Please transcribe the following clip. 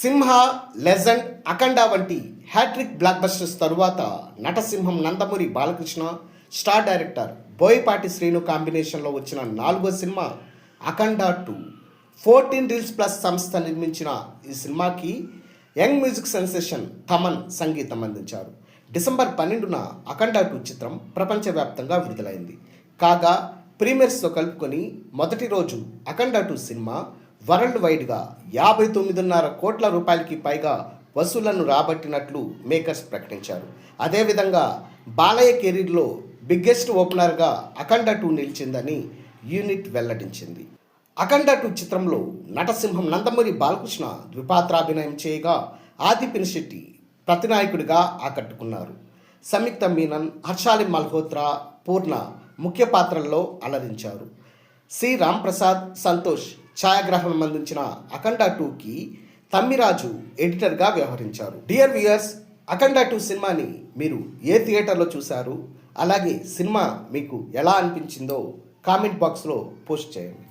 సింహ legend అఖండ వంటి hat trick black busters తరువాత నటసింహం నందమూరి బాలకృష్ణ స్టార్ డైరెక్టర్ బోయపాటి శ్రీను కాంబినేషన్లో వచ్చిన నాలుగో cinema Akhanda two. Fourteen reels plus సంస్థ నిర్మించిన ఈ సినిమాకి యంగ్ మ్యూజిక్ సెన్సేషన్ తమన్ సంగీతం అందించారు. డిసెంబర్ పన్నెండున అఖండ టూ చిత్రం ప్రపంచవ్యాప్తంగా విడుదలైంది. కాగా ప్రీమియర్స్తో కలుపుకొని మొదటి రోజు అఖండ టూ సినిమా వరల్డ్ వైడ్గా యాభై తొమ్మిదిన్నర కోట్ల రూపాయలకి పైగా వసూళ్ళను రాబట్టినట్లు మేకర్స్ ప్రకటించారు. అదేవిధంగా బాలయ్య కెరీర్లో బిగ్గెస్ట్ ఓపెనర్గా అఖండ టూ నిలిచిందని యూనిట్ వెల్లడించింది. అఖండ టూ చిత్రంలో నటసింహం నందమూరి బాలకృష్ణ ద్విపాత్రాభినయం చేయగా ఆది పినిశెట్టి ప్రతినాయకుడిగా ఆకట్టుకున్నారు. సంయుక్త మీనన్ హర్షాలి మల్హోత్రా పూర్ణ ముఖ్య పాత్రల్లో అలరించారు. సి. రాంప్రసాద్ సంతోష్ ఛాయాగ్రహణం అందించిన అఖండ టూకి తమ్మిరాజు ఎడిటర్గా వ్యవహరించారు. డియర్ వ్యూయర్స్ అఖండ టూ సినిమాని మీరు ఏ థియేటర్లో చూశారు? అలాగే సినిమా మీకు ఎలా అనిపించిందో కామెంట్ బాక్స్లో పోస్ట్ చేయండి.